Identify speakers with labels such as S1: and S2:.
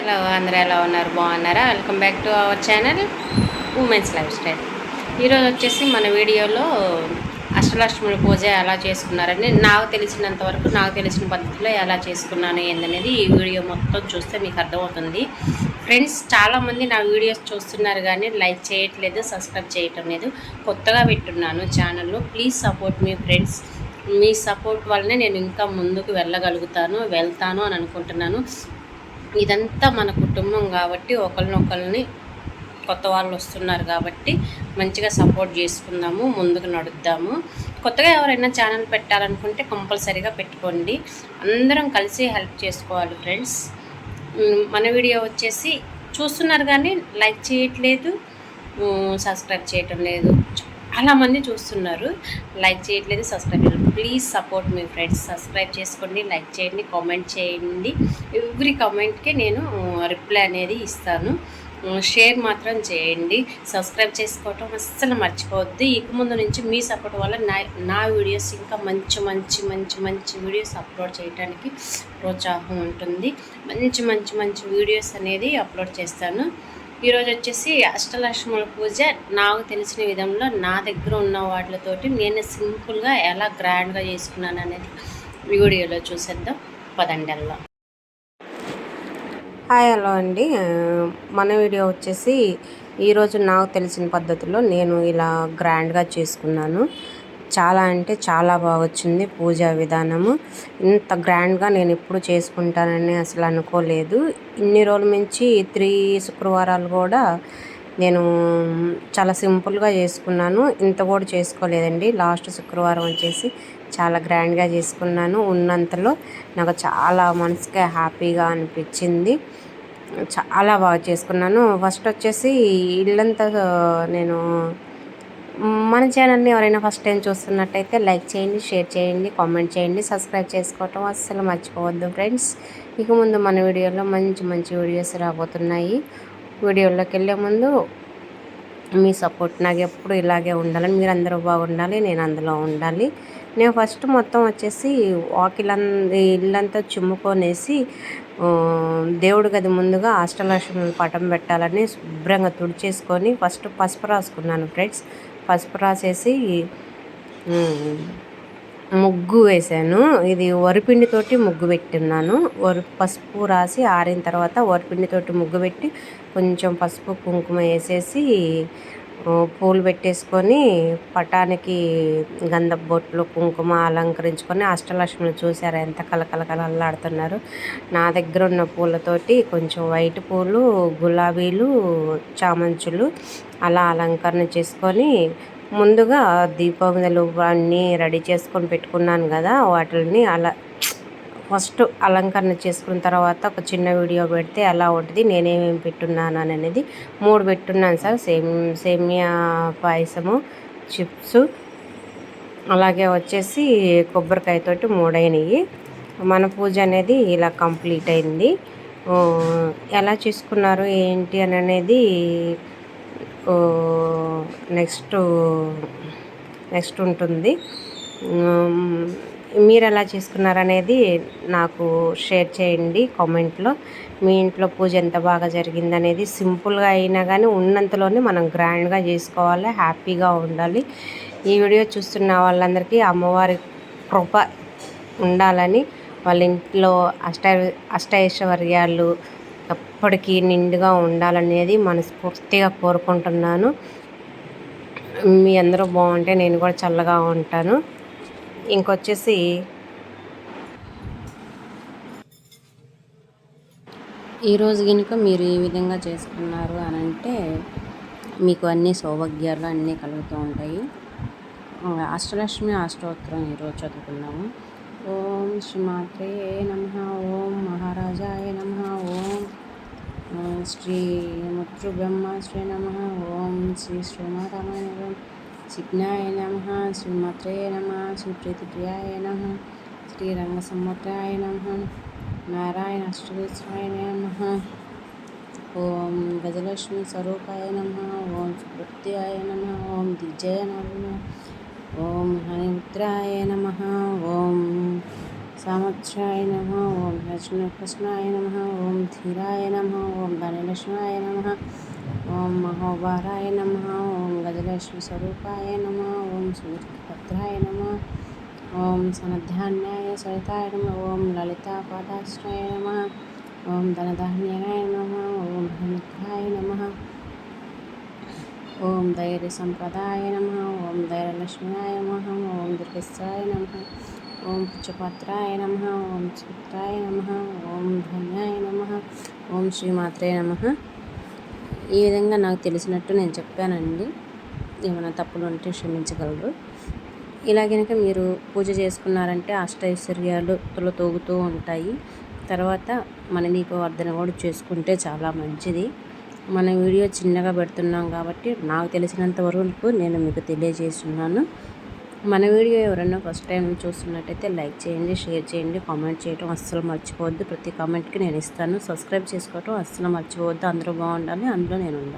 S1: ఎలా అందరూ ఎలా ఉన్నారు? బాగున్నారా? Welcome back to our channel women's life style ఈరోజు వచ్చేసి మన వీడియోలో అష్టలక్ష్ముల పూజ ఎలా చేసుకున్నారని నాకు తెలిసినంత వరకు నాకు తెలిసిన పద్ధతిలో ఎలా చేసుకున్నాను ఏందనేది ఈ వీడియో మొత్తం చూస్తే మీకు అర్థమవుతుంది. ఫ్రెండ్స్ చాలామంది నా వీడియోస్ చూస్తున్నారు కానీ లైక్ చేయట్లేదు సబ్స్క్రైబ్ చేయటం లేదు. కొత్తగా పెట్టున్నాను ఛానల్లో. ప్లీజ్ సపోర్ట్ మీ ఫ్రెండ్స్ మీ సపోర్ట్ వల్లనే నేను ఇంకా ముందుకు వెళ్ళగలుగుతాను వెళ్తాను అని అనుకుంటున్నాను. ఇదంతా మన కుటుంబం కాబట్టి ఒకరినొకరిని కొత్త వాళ్ళు వస్తున్నారు కాబట్టి మంచిగా సపోర్ట్ చేసుకుందాము ముందుకు నడుద్దాము. కొత్తగా ఎవరైనా ఛానల్ పెట్టాలనుకుంటే కంపల్సరీగా పెట్టుకోండి. అందరం కలిసి హెల్ప్ చేసుకోవాలి ఫ్రెండ్స్. మన వీడియో వచ్చేసి చూస్తున్నారు కానీ లైక్ చేయట్లేదు సబ్స్క్రైబ్ చేయటం లేదు. చాలా మంది చూస్తున్నారు. లైక్ చేయట్లేదు సబ్స్క్రైబ్ చేయలేదు ప్లీజ్ సపోర్ట్ మీ ఫ్రెండ్స్. సబ్స్క్రైబ్ చేసుకోండి లైక్ చేయండి కామెంట్ చేయండి. ఎవ్రీ కామెంట్కి నేను రిప్లై అనేది ఇస్తాను. షేర్ మాత్రం చేయండి. సబ్స్క్రైబ్ చేసుకోవటం అస్సలు మర్చిపోవద్దు. ఇక ముందు నుంచి మీ సపోర్ట్ వల్ల నా నా వీడియోస్ ఇంకా మంచి మంచి మంచి మంచి వీడియోస్ అప్లోడ్ చేయడానికి ప్రోత్సాహం ఉంటుంది. మంచి మంచి మంచి వీడియోస్ అనేది అప్లోడ్ చేస్తాను. ఈరోజు వచ్చేసి అష్టలక్ష్ముల పూజ. నాకు తెలిసిన విధంలో నా దగ్గర ఉన్న వాటితోటి నేను సింపుల్గా ఎలా గ్రాండ్గా చేసుకున్నాను అనేది వీడియోలో చూసేద్దాం. పదండల్లో హాయ్ హలో అండి. మన వీడియో వచ్చేసి ఈరోజు నాకు తెలిసిన పద్ధతిలో నేను ఇలా గ్రాండ్గా చేసుకున్నాను. చాలా అంటే చాలా బాగా వచ్చింది పూజా విధానము. ఇంత గ్రాండ్గా నేను ఎప్పుడు చేసుకుంటానని అసలు అనుకోలేదు. ఇన్ని రోజుల నుంచి త్రీ శుక్రవారాలు కూడా నేను చాలా సింపుల్గా చేసుకున్నాను. ఇంత కూడా చేసుకోలేదండి. లాస్ట్ శుక్రవారం వచ్చేసి చాలా గ్రాండ్గా చేసుకున్నాను ఉన్నంతలో. నాకు చాలా మనసుకి హ్యాపీగా అనిపించింది. చాలా బాగా చేసుకున్నాను. ఫస్ట్ వచ్చేసి ఇల్లంతా నేను మన ఛానల్ని ఎవరైనా ఫస్ట్ టైం చూస్తున్నట్టయితే లైక్ చేయండి షేర్ చేయండి కామెంట్ చేయండి సబ్స్క్రైబ్ చేసుకోవటం అస్సలు మర్చిపోవద్దు ఫ్రెండ్స్ ఇక ముందు మన వీడియోలో మంచి మంచి వీడియోస్ రాబోతున్నాయి. వీడియోలోకి వెళ్ళే ముందు మీ సపోర్ట్ నాకు ఎప్పుడు ఇలాగే ఉండాలని మీరు అందరూ బాగుండాలి నేను అందులో ఉండాలి. నేను ఫస్ట్ మొత్తం వచ్చేసి వాకిలం ఇల్లంతా చిమ్ముకొనేసి దేవుడి గది ముందుగా అష్టలక్ష్మి పటం పెట్టాలని శుభ్రంగా తుడిచేసుకొని ఫస్ట్ పసుపు రాసుకున్నాను ఫ్రెండ్స్ పసుపు రాసేసి ముగ్గు వేసాను ఇది వరిపిండితోటి ముగ్గు పెట్టున్నాను. వరి పసుపు రాసి ఆరిన తర్వాత వరిపిండితోటి ముగ్గు పెట్టి కొంచెం పసుపు కుంకుమ వేసేసి పూలు పెట్టేసుకొని పటానికి గంధ బొట్లు కుంకుమ అలంకరించుకొని అష్టలక్ష్మిని చూసారు ఎంత కలకలకలలాడుతున్నారు నా దగ్గర ఉన్న పూలతోటి కొంచెం వైట్ పూలు గులాబీలు చామంచులు అలా అలంకరణ చేసుకొని ముందుగా దీపములు అన్నీ రెడీ చేసుకొని పెట్టుకున్నాను కదా వాటిని అలా ఫస్ట్ అలంకరణ చేసుకున్న తర్వాత ఒక చిన్న వీడియో పెడితే ఎలా ఉంటుంది నేనేమేమి పెట్టున్నాను అనేది మూడు పెట్టున్నాను సార్. సేమ్ సేమియా పాయసము చిప్స్ అలాగే వచ్చేసి కొబ్బరికాయతోటి మూడైనవి. మన పూజ అనేది ఇలా కంప్లీట్ అయింది. ఎలా చేసుకున్నారు ఏంటి అని అనేది నెక్స్ట్ నెక్స్ట్ ఉంటుంది. మీరు ఎలా చేసుకున్నారనేది నాకు షేర్ చేయండి కామెంట్లో. మీ ఇంట్లో పూజ ఎంత బాగా జరిగిందనేది సింపుల్గా అయినా కానీ ఉన్నంతలోనే మనం గ్రాండ్గా చేసుకోవాలి హ్యాపీగా ఉండాలి. ఈ వీడియో చూస్తున్న వాళ్ళందరికీ అమ్మవారి కృప ఉండాలని వాళ్ళ ఇంట్లో అష్ట అష్టైశ్వర్యాలు ఎప్పటికీ నిండుగా ఉండాలనేది మనస్ఫూర్తిగా కోరుకుంటున్నాను. మీ అందరూ బాగుంటే నేను కూడా చల్లగా ఉంటాను. ఇంకొచ్చేసి ఈరోజు కనుక మీరు ఈ విధంగా చేసుకున్నారు అని అంటే మీకు అన్ని సౌభాగ్యాలు అన్నీ కలుగుతూ ఉంటాయి. అష్టలక్ష్మి అష్టోత్తరం ఈరోజు చదువుకున్నాము. ఓం శ్రీమాత్రే నమ ఓం మహారాజాయ నమ ఓం శ్రీ ముత్రు బ్రహ్మ శ్రీ నమ ఓం శ్రీ శ్రీమారామాయణ ఓం నమ శ్రీమాత్రే నమ శ్రీప్రీతిప్రియాయ నమ శ్రీరంగ సముద్రాయ నమ నారాయణ అష్టవేశ్వరాయ నమ ఓం గజలక్ష్మి స్వరూపాయ నమ ఓం సుకృత్యాయ నమ ఓం దిజయ నమ ఓం హరిముద్రాయ నమ ఓం సామర్థ్యాయ నమ ఓం లక్ష్మీకృష్ణాయ నమ ఓం ధీరాయ నమ ఓం ధనలక్ష్మాయ నమ ఓం మహోబారాయ నమ ఓం గజలక్ష్మి స్వరూపాయ నమ ఓం సూర్యభద్రాయ నమ ఓం సనధాన్యాయ సరితాయ నమ ఓం లలితా పాదాశ్రయ నమ ఓం ధనధాన్యాయ నమ ఓం ధనుగ్రహాయ నమ ఓం ధైర్య సంపదాయ నమ ఓం ధైర్యలక్ష్మ్యాయ నమ ఓం దుర్గస్సాయ నమ ఓం పుచ్చపాత్రాయ నమ ఓం చిత్రాయ నమ ఓం ధన్యాయ నమ ఓం శ్రీమాత్రే నమ ఈ విధంగా నాకు తెలిసినట్టు నేను చెప్పానండి. ఏమైనా తప్పులు ఉంటే క్షమించగలరు. ఇలా కనుక మీరు పూజ చేసుకున్నారంటే అష్టైశ్వర్యాలు తోగుతూ ఉంటాయి. తర్వాత మన దీపవర్ధన కూడా చేసుకుంటే చాలా మంచిది. మన వీడియో చిన్నగా పెడుతున్నాం కాబట్టి నాకు తెలిసినంత వరకు నేను మీకు తెలియజేస్తున్నాను. మన వీడియో ఎవరైనా ఫస్ట్ టైం చూస్తున్నట్టయితే లైక్ చేయండి షేర్ చేయండి కామెంట్ చేయడం అస్సలు మర్చిపోవద్దు. ప్రతి కామెంట్కి నేను ఇస్తాను. సబ్స్క్రైబ్ చేసుకోవటం అస్సలు మర్చిపోవద్దు. అందరూ బాగుండాలి అందులో నేను ఉండాలి.